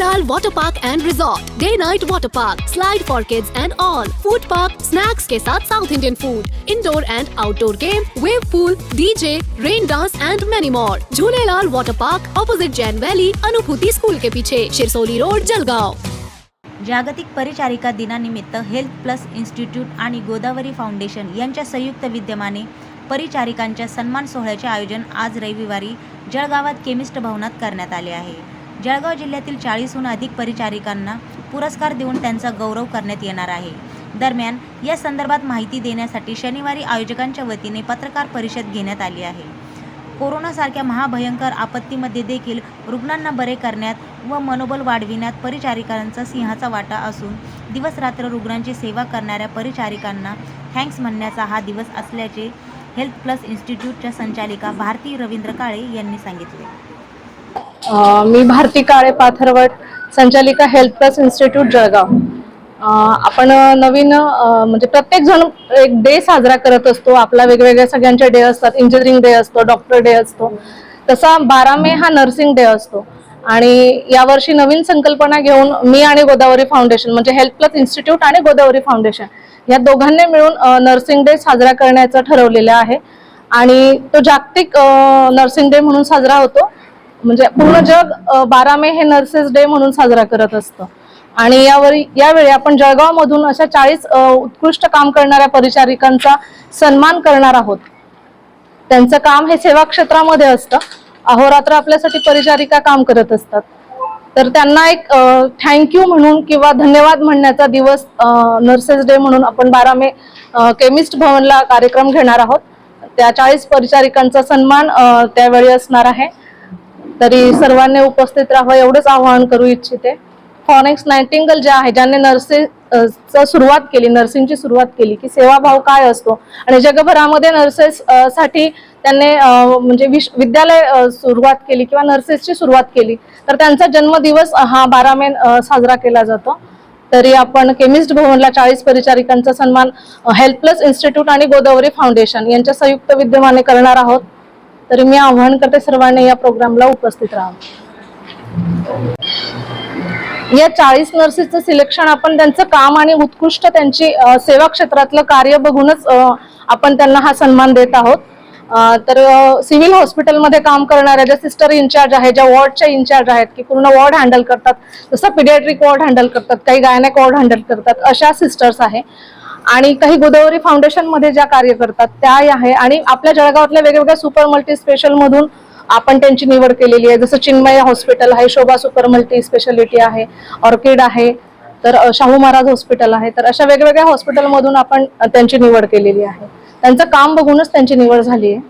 Jhuleral Water Park and Resort, Day Night Water Park, Slide for Kids and all, Food Park, Snacks के साथ South Indian food, Indoor and Outdoor game, Wave pool, DJ, Rain dance and many more. Jhuleral Water Park, opposite Jain Valley, Anubhuti school के पीछे, Shirsoli road, Jalgaon. जागतिक परिचारिका दिनानिमित्त health plus institute आणि Godavari foundation यांच्या संयुक्त विद्यमाने परिचारिकांच्या सन्मान सोहळ्याचे आयोजन आज रविवारी जळगावात केमिस्ट भवनात करण्यात आले आहे जळगाव जिल्ह्यातील चाळीसहून अधिक परिचारिकांना पुरस्कार देऊन त्यांचा गौरव करण्यात येणार आहे. दरम्यान या संदर्भात माहिती देण्यासाठी शनिवारी आयोजकांच्या वतीने पत्रकार परिषद घेण्यात आली आहे. कोरोनासारख्या महाभयंकर आपत्तीमध्ये देखील रुग्णांना बरे करण्यात व मनोबल वाढविण्यात परिचारिकांचा सिंहाचा वाटा असून दिवसरात्र रुग्णांची सेवा करणाऱ्या परिचारिकांना थँक्स म्हणण्याचा हा दिवस असल्याचे हेल्थ प्लस इन्स्टिट्यूटच्या संचालिका भारती रवींद्र काळे यांनी सांगितले. मी भारती काळे पाथरवट संचालिका हेल्थ प्लस इन्स्टिट्यूट जळगाव. आपण नवीन म्हणजे प्रत्येक जण एक डे साजरा करत असतो. आपला वेगवेगळ्या सगळ्यांचे डे असतात. इंजिनिअरिंग डे असतो डॉक्टर डे असतो. तसा बारा मे हा नर्सिंग डे असतो. आणि यावर्षी नवीन संकल्पना घेऊन मी आणि गोदावरी फाउंडेशन म्हणजे हेल्थ प्लस इन्स्टिट्यूट आणि गोदावरी फाउंडेशन या दोघांनी मिळून नर्सिंग डे साजरा करण्याचं ठरवलेलं आहे. आणि तो जागतिक नर्सिंग डे म्हणून साजरा होतो. म्हणजे पूर्ण जग बारा मे हे नर्सेस डे म्हणून साजरा करत असतं. आणि यावेळी यावेळी आपण जळगाव मधून अशा चाळीस उत्कृष्ट काम करणाऱ्या परिचारिकांचा सन्मान करणार आहोत. त्यांचं काम हे सेवा क्षेत्रामध्ये असतं. अहोरात्र आपल्यासाठी परिचारिका काम करत असतात. तर त्यांना एक थँक्यू म्हणून किंवा धन्यवाद म्हणण्याचा दिवस नर्सेस डे म्हणून आपण बारा मे केमिस्ट भवनला कार्यक्रम घेणार आहोत. त्या चाळीस परिचारिकांचा सन्मान त्यावेळी असणार आहे. तरी सर्वांनी उपस्थित राहावं एवढंच आवाहन करू इच्छिते. फॉनेक्स नायटिंगल ज्या आहे ज्यांनी नर्सिंग च सुरुवात केली नर्सिंगची सुरुवात केली की सेवाभाव काय असतो? आणि जगभरामध्ये नर्सेस साठी त्यांनी म्हणजे विश विद्यालय सुरुवात केली किंवा नर्सेसची सुरुवात केली तर त्यांचा जन्मदिवस हा बारा मे साजरा केला जातो. तरी आपण केमिस्ट भवनला चाळीस परिचारिकांचा सन्मान हेल्थ प्लस इन्स्टिट्यूट आणि गोदावरी फाउंडेशन यांच्या संयुक्त विद्यमाने करणार आहोत. तरी मी आव्हान करते सर्वांनी या प्रोग्रामला उपस्थित राहावं. या चाळीस नर्सेसचं सिलेक्शन आपण त्यांचं काम आणि उत्कृष्ट त्यांची सेवा क्षेत्रातलं कार्य बघूनच आपण त्यांना हा सन्मान देत आहोत. तर सिव्हिल हॉस्पिटलमध्ये काम करणाऱ्या ज्या सिस्टर इन्चार्ज आहे ज्या वॉर्डच्या इन्चार्ज आहेत की पूर्ण वॉर्ड हँडल करतात जसं पिडियाट्रिक वॉर्ड हँडल करतात काही गायनेक वॉर्ड हँडल करतात अशा सिस्टर्स आहे. आणि काही गोदावरी फाउंडेशनमध्ये ज्या कार्य करतात त्या आहे. आणि आपल्या जळगावातल्या वेगवेगळ्या सुपर मल्टी स्पेशल मधून आपण त्यांची निवड केलेली आहे. जसं चिन्मय हॉस्पिटल आहे शोभा सुपर मल्टी स्पेशालिटी आहे ऑर्किड आहे तर शाहू महाराज हॉस्पिटल आहे. तर अशा वेगवेगळ्या हॉस्पिटलमधून आपण त्यांची निवड केलेली आहे. त्यांचं काम बघूनच त्यांची निवड झाली आहे.